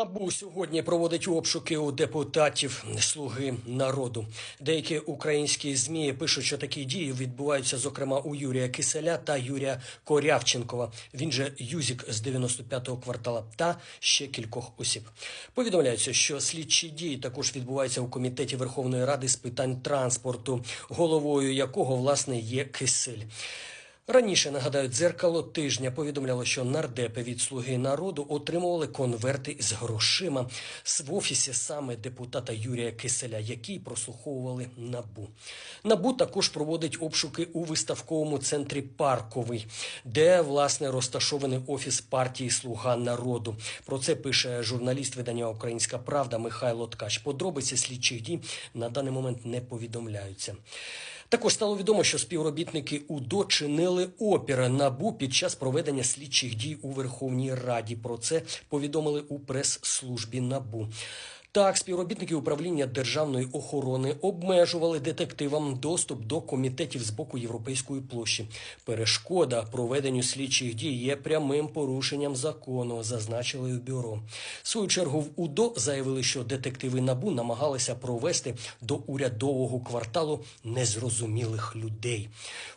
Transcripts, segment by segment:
НАБУ сьогодні проводить обшуки у депутатів Слуги народу. Деякі українські змі пишуть, що такі дії відбуваються, зокрема у Юрія Киселя та Юрія Корявченкова. Він же Юзік з 95-го квартала та ще кількох осіб. Повідомляється, що слідчі дії також відбуваються у комітеті Верховної Ради з питань транспорту, головою якого власне є Кисель. Раніше нагадаю, дзеркало тижня повідомляло, що нардепи від слуги народу отримували конверти з грошима в офісі саме депутата Юрія Киселя, який прослуховували набу. Набу також проводить обшуки у виставковому центрі Парковий, де власне розташований офіс партії Слуга народу. Про це пише журналіст видання Українська Правда Михайло Ткач. Подробиці слідчих дій на даний момент не повідомляються. Також стало відомо, що співробітники УДО чинили опір набу під час проведення слідчих дій у Верховній Раді. Про це повідомили у прес-службі набу. Так, співробітники управління державної охорони обмежували детективам доступ до комітетів з боку Європейської площі. Перешкода проведенню слідчих дій є прямим порушенням закону, зазначили в бюро. Свою чергу в УДО заявили, що детективи набу намагалися провести до урядового кварталу незрозумілих людей.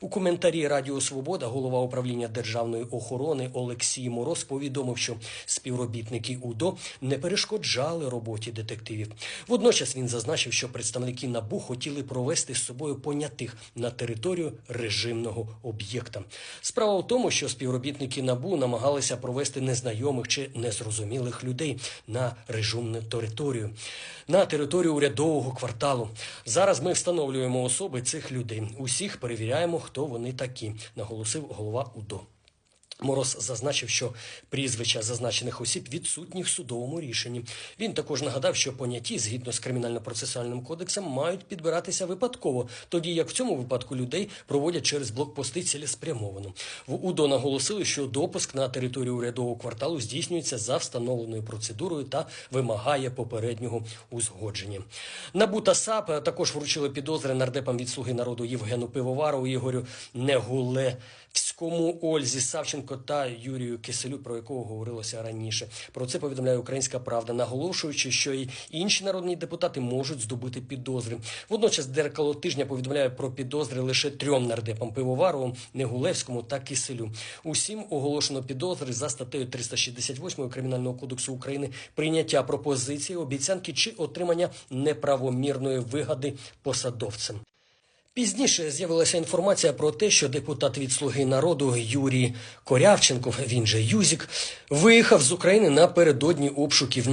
У коментарі Радіо Свобода голова управління державної охорони Олексій Мороз повідомив, що співробітники УДО не перешкоджали роботі детективів. Водночас він зазначив, що представники НАБУ хотіли провести з собою понятих на територію режимного об'єкта. Справа в тому, що співробітники НАБУ намагалися провести незнайомих чи незрозумілих людей на режимну територію, на територію урядового кварталу. Зараз ми встановлюємо особи цих людей. Усіх перевіряємо, хто вони такі, наголосив голова УДО. Мороз зазначив, що прізвища зазначених осіб відсутні в судовому рішенні. Він також нагадав, що поняті згідно з кримінально-процесуальним кодексом мають підбиратися випадково, тоді як в цьому випадку людей проводять через блокпости цілеспрямовано. В УДО наголосили, що допуск на територію урядового кварталу здійснюється за встановленою процедурою та вимагає попереднього узгодження. НАБУ та САП також вручили підозри нардепам від слуги народу Євгену Пивоварову, Ігорю Негулевському, Ользі Савченко та Юрію Киселю, про якого говорилося раніше. Про це повідомляє Українська Правда, наголошуючи, що і інші народні депутати можуть здобути підозри. Водночас дзеркало тижня повідомляє про підозри лише трьом нардепам Пивоварову, Негулевському та Киселю. Усім оголошено підозри за статтею 368 Кримінального кодексу України прийняття пропозиції, обіцянки чи отримання неправомірної вигоди посадовцем. Пізніше з'явилася інформація про те, що депутат від Слуги народу Юрій Корявченков, він же Юзік, виїхав з України напередодні обшуків на